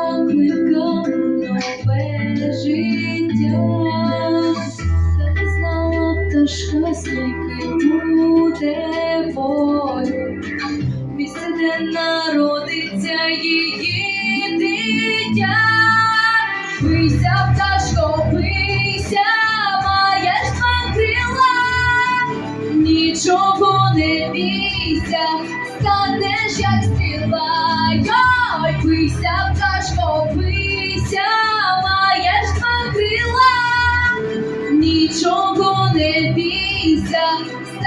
покликав. Та не знала. Місце, народиться її дитя. Пийся, пташко, маєш два нічого не бійся, станеш як стріла.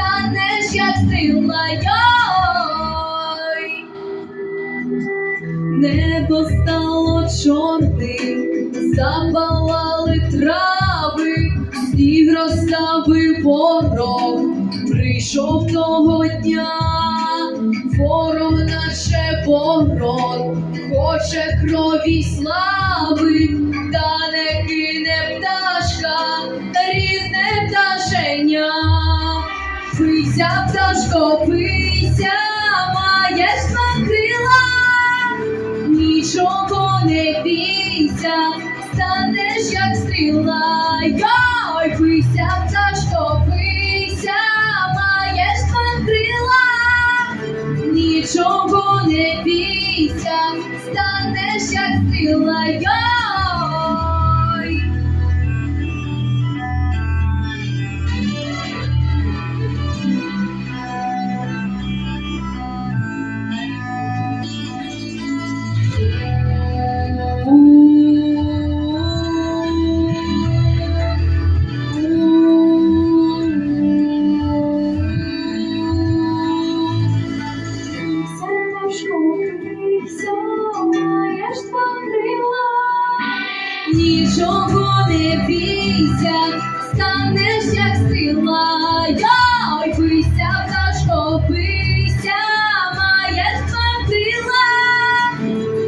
Станеш як стріла. Йой. Небо стало чорним, запалали трави, сніг розставив ворог, прийшов того дня, ворог наче ворог, хоче крові слави, Пийся, пташко, пися маєш два крила, нічого не бійся, станеш як стріла. Йой, пися пташко, Нічого не бійся, станеш як сила. Йой, пийся, пташко, пийся, маєш два крила.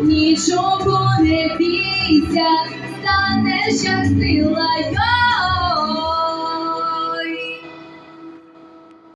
Нічого не бійся, станеш як сила. Йой.